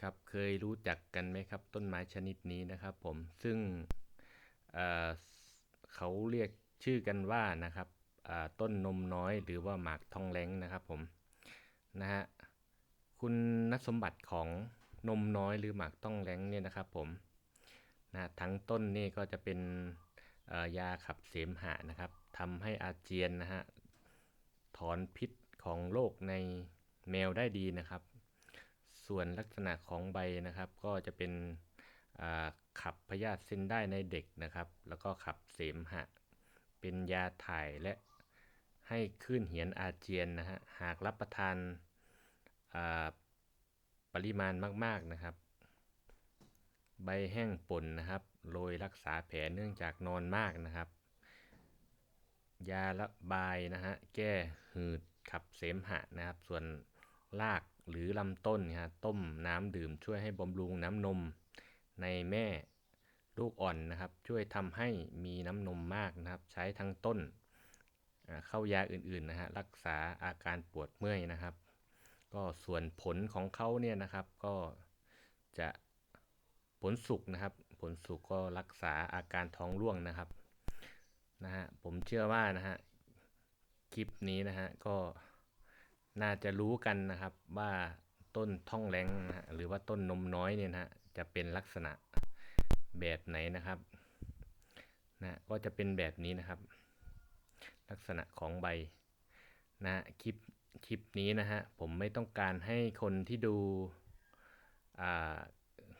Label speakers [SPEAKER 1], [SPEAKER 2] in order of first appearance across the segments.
[SPEAKER 1] ครับเคยรู้จักกันไหมครับ ต้นไม้ชนิดนี้นะครับ ผมซึ่งเเขาเรียกชื่อกันว่านะครับต้นนมน้อยหรือว่าหมากทองแหลงนะครับผมนะฮะคุณนสมบัติของนมน้อยหรือหมากต้องแหลงเนี่ยนะครับผมนะทั้งต้นนี่ก็จะเป็นยาขับเสมหะนะครับทำให้อาเจียนนะฮะถอนพิษของโรคในแมวได้ดีนะครับ ส่วนลักษณะของใบนะครับก็จะเป็นขับพยาธิเส้นได้ในเด็กนะครับ แล้วก็ขับเสมหะ เป็นยาถ่ายและให้คลื่นเหียนอาเจียนนะฮะหากรับประทานาปริมาณมากๆนะครับ ใบแห้งป่นนะครับโรยรักษาแผลเนื่องจากนอนมากนะครับ ยาระบายนะฮะแก้หืดขับเสมหะนะครับ ส่วน รากหรือลำต้นนะฮะต้มน้ำดื่มช่วยให้บำรุงน้ำนมในแม่ลูกอ่อนนะครับ ช่วยทำให้มีน้ำนมมากนะครับ ใช้ทั้งต้นเข้ายาอื่นๆนะฮะรักษาอาการปวดเมื่อยนะครับ ก็ส่วนผลของเขาเนี่ยนะครับก็จะผลสุกนะครับ ผลสุกก็รักษาอาการท้องร่วงนะครับนะฮะผมเชื่อว่านะฮะคลิปนี้นะฮะก็ น่าจะรู้กันนะครับว่าต้นท่องแรงนะหรือว่าต้นนมน้อยเนี่ยนะจะเป็นลักษณะแบบไหนนะครับนะก็จะเป็นแบบนี้นะครับ ลักษณะของใบนะคลิปคลิปนี้นะฮะผมไม่ต้องการให้คนที่ดูอ่า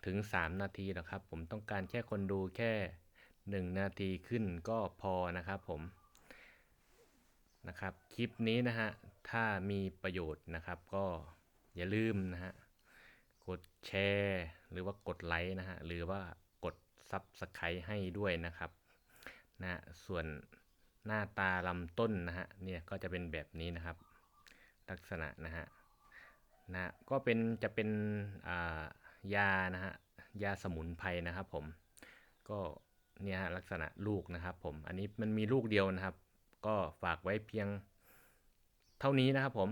[SPEAKER 1] ถึง 3 นาทีหรอกครับ ผมต้องการแค่คนดูแค่ 1 นาทีขึ้นก็พอนะครับผมนะครับคลิปนี้นะฮะ ถ้ามีประโยชน์นะครับก็อย่าลืมนะฮะกดแชร์ หรือว่ากดไลค์นะฮะหรือว่ากด Subscribe ให้ด้วยนะครับนะฮะส่วนหน้าตาลำต้นนะฮะเนี่ยก็จะเป็นแบบนี้นะครับ ลักษณะนะฮะนะก็เป็นจะเป็นายานะฮะยาสมุนไพรนะครับผมก็เนี่ยลักษณะลูกนะครับผมอันนี้มันมีลูกเดียวนะครับ ก็ฝากไว้เพียง เท่านี้นะครับผม